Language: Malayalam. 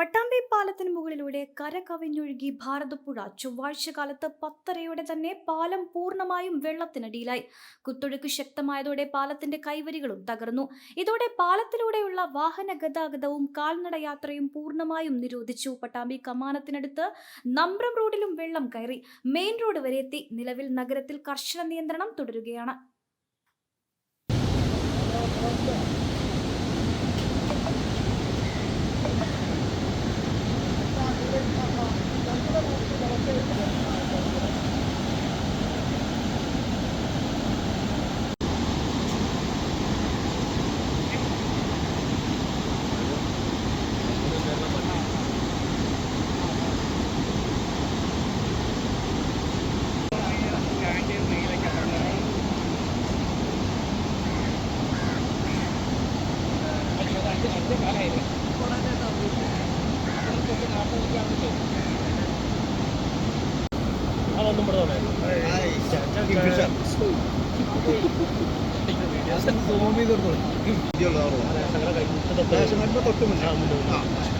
പട്ടാമ്പി പാലത്തിന് മുകളിലൂടെ കര കവിഞ്ഞൊഴുകി ഭാരതപ്പുഴ. ചൊവ്വാഴ്ച കാലത്ത് പത്തരയോടെ തന്നെ പാലം പൂർണമായും വെള്ളത്തിനടിയിലായി. കുത്തൊഴുക്ക് ശക്തമായതോടെ പാലത്തിന്റെ കൈവരികളും തകർന്നു. ഇതോടെ പാലത്തിലൂടെയുള്ള വാഹന ഗതാഗതവും കാൽനട യാത്രയും പൂർണമായും നിരോധിച്ചു. പട്ടാമ്പി കമാനത്തിനടുത്ത് നമ്പ്രം റോഡിലും വെള്ളം കയറി മെയിൻ റോഡ് വരെ എത്തി. നിലവിൽ നഗരത്തിൽ കർശന നിയന്ത്രണം തുടരുകയാണ്. അതൊന്നും ഇവിടെ ആ തോട് തോട്ടിട്ടാണ് ആ റോഡ്